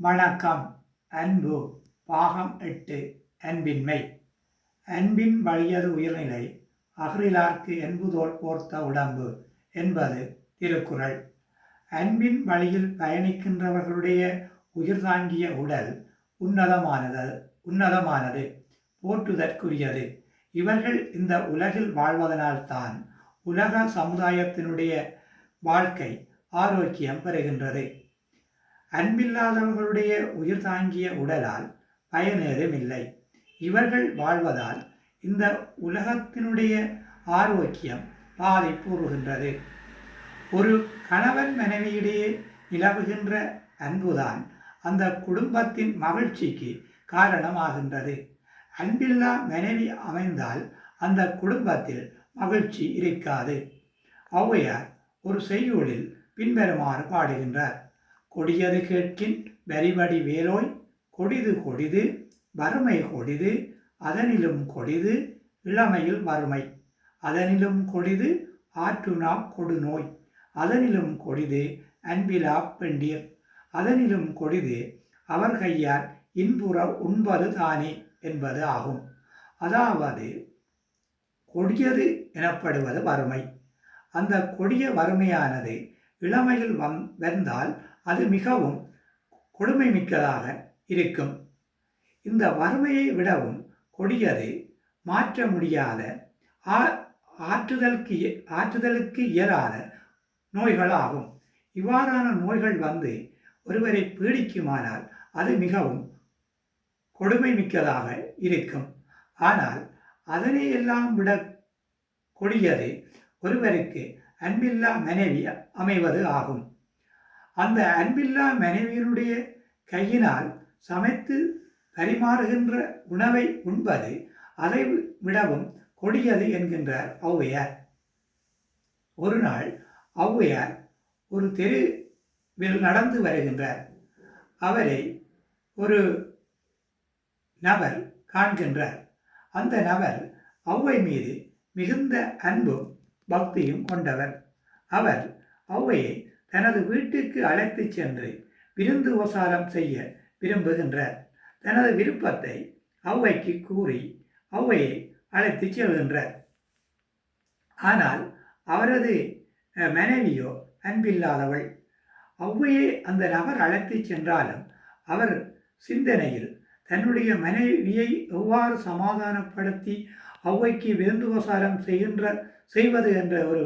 வணக்கம். அன்பு. பாகம் எட்டு. அன்பின்மை. அன்பின் வழியது உயிர்நிலை. அகரிலார்க்கு என்புதோல் போர்த்த உடம்பு என்பது திருக்குறள். அன்பின் வழியில் பயணிக்கின்றவர்களுடைய உயிர் தாங்கிய உடல் உன்னதமானது உன்னதமானது போற்றுதற்குரியது. இவர்கள் இந்த உலகில் வாழ்வதனால்தான் உலக சமுதாயத்தினுடைய வாழ்க்கை ஆரோக்கியம் பெறுகின்றது. அன்பில்லாதவர்களுடைய உயிர் தாங்கிய உடலால் பயனேறும் இல்லை இவர்கள் வாழ்வதால் இந்த உலகத்தினுடைய ஆரோக்கியம் பாதிப்புறுகின்றது. ஒரு கணவன் மனைவியிடையே நிலவுகின்ற அன்புதான் அந்த குடும்பத்தின் மகிழ்ச்சிக்கு காரணமாகின்றது. அன்பில்லா மனைவி அமைந்தால் அந்த குடும்பத்தில் மகிழ்ச்சி இருக்காது. ஔவையார் ஒரு செய்யுளில் பின்வருமாறு பாடுகின்றார். கொடியது கேட்கின் வரிவடி வேலோய் கொடிது கொடிது வறுமை கொடிது அதனிலும் கொடிது இளமையில் வறுமை. அதனிலும் கொடிது ஆற்றுனா கொடுநோய். அதனிலும் கொடிது அன்பிலா பெண்டீர். அதனிலும் கொடிது அவர் கையால் இன்புற உண்பது தானே என்பது ஆகும். அதாவது கொடியது எனப்படுவது வறுமை. அந்த கொடிய வறுமையானது இளமையில் வந் வந்தால் அது மிகவும் கொடுமை மிக்கதாக இருக்கும். இந்த வறுமையை விடவும் கொடியது மாற்ற முடியாத ஆற்றுதலுக்கு ஆற்றுதலுக்கு இயலாத நோய்களாகும். இவ்வாறான நோய்கள் வந்து ஒருவரை பீடிக்குமானால் அது மிகவும் கொடுமை மிக்கதாக இருக்கும். ஆனால் அதனை எல்லாம் விட கொடியது ஒருவருக்கு அன்பில்லா மனைவி அமைவது ஆகும். அந்த அன்பில்லா மனைவியினுடைய கையினால் சமைத்து பரிமாறுகின்ற உணவை உண்பது அதை விடவும் கொடியது என்கின்றார் ஔவையார். ஒரு நாள் ஔவையார் ஒரு தெருவில் நடந்து வருகின்றார். அவரை ஒரு நபர் காண்கின்றார். அந்த நபர் ஔவை மீது மிகுந்த அன்பும் பக்தியும் கொண்டவர். அவர் ஔவையை தனது வீட்டுக்கு அழைத்து சென்று விருந்து உபசாரம் செய்ய விரும்புகின்றார். தனது விருப்பத்தை ஔவைக்கு கூறி ஔவையை அழைத்து செல்கின்றார். ஆனால் அவரது மனைவியோ அன்பில்லாதவள். ஔவையை அந்த நபர் அழைத்து சென்றாலும் அவர் சிந்தனையில் தன்னுடைய மனைவியை எவ்வாறு சமாதானப்படுத்தி ஔவைக்கு விருந்துபசாரம் செய்கின்ற செய்வது என்ற ஒரு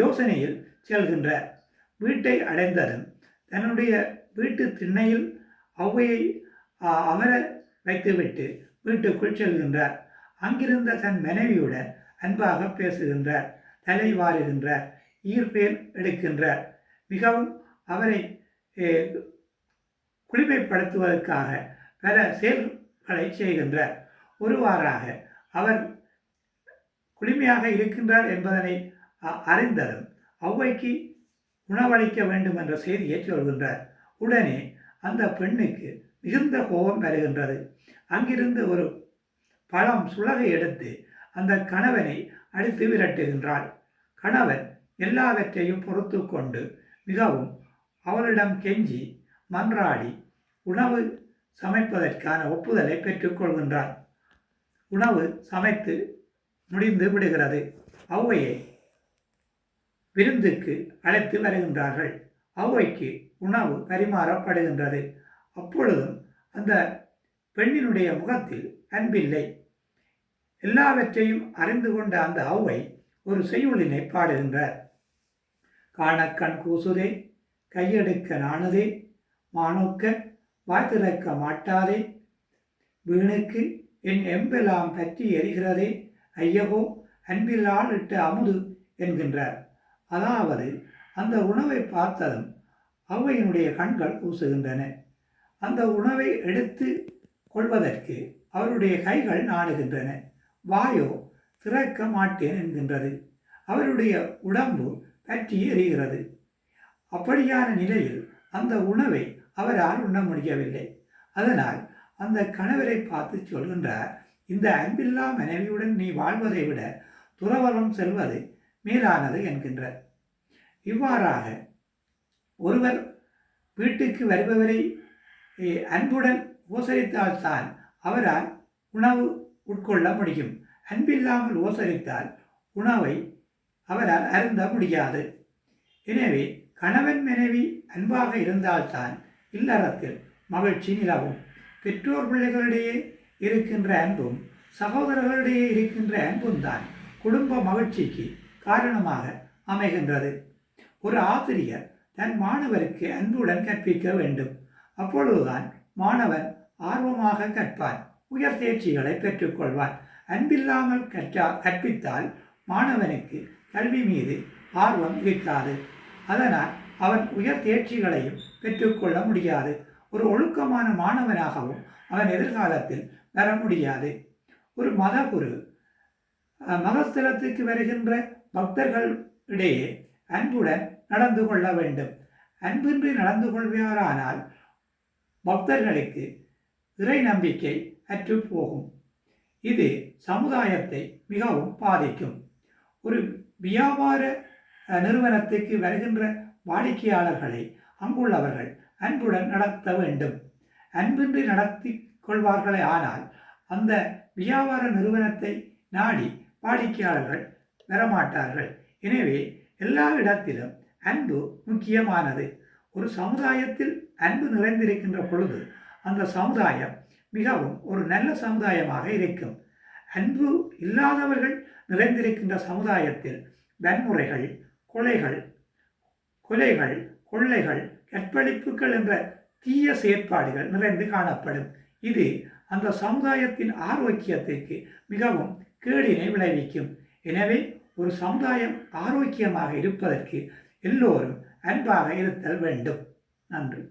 யோசனையில் செல்கின்றார். வீட்டை அடைந்ததும் தன்னுடைய வீட்டு திண்ணையில் ஔவையை அமர வைத்துவிட்டு வீட்டுக்குள் செல்கின்றார். அங்கிருந்த தன் மனைவியுடன் அன்பாக பேசுகின்றார். தலை வாருகின்றார். ஈர்ப்பேல் எடுக்கின்றார். மிகவும் அவரை குளிமைப்படுத்துவதற்காக பல செயல்களை செய்கின்றார். ஒருவாறாக அவர் குளிமையாக இருக்கின்றார் என்பதனை அறிந்ததும் ஔவைக்கு உணவளிக்க வேண்டும் என்ற செய்தியை சொல்கின்றார் உடனே அந்த பெண்ணுக்கு மிகுந்த கோபம் பெறுகின்றது அங்கிருந்து ஒரு பழம் சுலகை எடுத்து அந்த கணவனை அடித்து விரட்டுகின்றாள். கணவன் எல்லாவற்றையும் பொறுத்து கொண்டு மிகவும் அவளிடம் கெஞ்சி மன்றாடி உணவு சமைப்பதற்கான ஒப்புதலை பெற்றுக்கொள்கின்றான் உணவு சமைத்து முடிந்து விடுகிறது. ஔவையை விருந்துக்கு அழைத்து வருகின்றார்கள். ஔவைக்கு உணவு பரிமாறப்படுகின்றது. அப்பொழுதும் அந்த பெண்ணினுடைய முகத்தில் அன்பில்லை. எல்லாவற்றையும் அறிந்து கொண்ட அந்த ஔவை ஒரு செய்யுளினை பாடுகின்றார். காணக்கண் கூசுதே கையெடுக்க நாணுதே மானோக்க வாய் திறக்க மாட்டாதே வீணுக்கு என் எம்பெல்லாம் பற்றி எரிகிறதே ஐயகோ அன்பில்லால் இட்ட அமுது என்கின்றார். அதாவது அந்த உணவை பார்த்ததும் ஔவையினுடைய கண்கள் கூசுகின்றன அந்த உணவை எடுத்து கொள்வதற்கு அவருடைய கைகள் நாடுகின்றன வாயோ திறக்க மாட்டேன் என்கின்றது. அவருடைய உடம்பு பற்றி எறிகிறது அப்படியான நிலையில் அந்த உணவை அவரால் உண்ண முடியவில்லை. அதனால் அந்த கணவரை பார்த்து சொல்கின்றார் இந்த அன்பில்லா மனைவியுடன் நீ வாழ்வதை விட துறவரம் செல்வது மேலானது என்கின்றார் இவ்வாறாக ஒருவர் வீட்டுக்கு வருபவரை அன்புடன் ஓசரித்தால்தான் அவரால் உணவு உட்கொள்ள முடியும். அன்பில்லாமல் ஓசரித்தால் உணவை அவரால் அருந்த முடியாது. எனவே கணவன் மனைவி அன்பாக இருந்தால்தான் இல்லறத்தில் மகிழ்ச்சி நிலவும். பெற்றோர் பிள்ளைகளிடையே இருக்கின்ற அன்பும் சகோதரர்களிடையே இருக்கின்ற அன்பும் தான் குடும்ப மகிழ்ச்சிக்கு காரணமாக அமைகின்றது. ஒரு ஆசிரியர் தன் மாணவருக்கு அன்புடன் கற்பிக்க வேண்டும். அப்பொழுதுதான் மாணவன் ஆர்வமாக கற்பான் உயர் தேர்ச்சிகளை பெற்றுக்கொள்வான். அன்பில்லாமல் கற்றா கற்பித்தால் மாணவனுக்கு கல்வி மீது ஆர்வம் இருக்காது. அதனால் அவன் உயர் தேர்ச்சிகளையும் பெற்றுக்கொள்ள முடியாது. ஒரு ஒழுக்கமான மாணவனாகவும் அவன் எதிர்காலத்தில் வர முடியாது. ஒரு மதகுரு மதஸ்தலத்துக்கு வருகின்ற பக்தர்களிடையே அன்புடன் நடந்து கொள்ள வேண்டும். அன்பின்றி நடந்து கொள்வாரானால் பக்தர்களுக்கு இறை நம்பிக்கை அற்று போகும். இது சமுதாயத்தை மிகவும் பாதிக்கும். ஒரு வியாபார நிறுவனத்துக்கு வருகின்ற வாடிக்கையாளர்களை அங்குள்ளவர்கள் அன்புடன் நடத்த வேண்டும். அன்பின்றி நடத்தி கொள்வார்களே ஆனால் அந்த வியாபார நிறுவனத்தை நாடி வாடிக்கையாளர்கள் வரமாட்டார்கள் எனவே எல்லா இடத்திலும் அன்பு முக்கியமானது. ஒரு சமுதாயத்தில் அன்பு நிறைந்திருக்கின்ற பொழுது அந்த சமுதாயம் மிகவும் ஒரு நல்ல சமுதாயமாக இருக்கும். அன்பு இல்லாதவர்கள் நிறைந்திருக்கின்ற சமுதாயத்தில் வன்முறைகள் கொலைகள் கொலைகள் கொள்ளைகள் கற்பழிப்புகள் என்ற தீய செயற்பாடுகள் நிறைந்து காணப்படும். இது அந்த சமுதாயத்தின் ஆரோக்கியத்திற்கு மிகவும் கேடினை விளைவிக்கும். எனவே ஒரு சமுதாயம் ஆரோக்கியமாக இருப்பதற்கு எல்லோரும் அன்பாக இருத்தல் வேண்டும். நன்றி.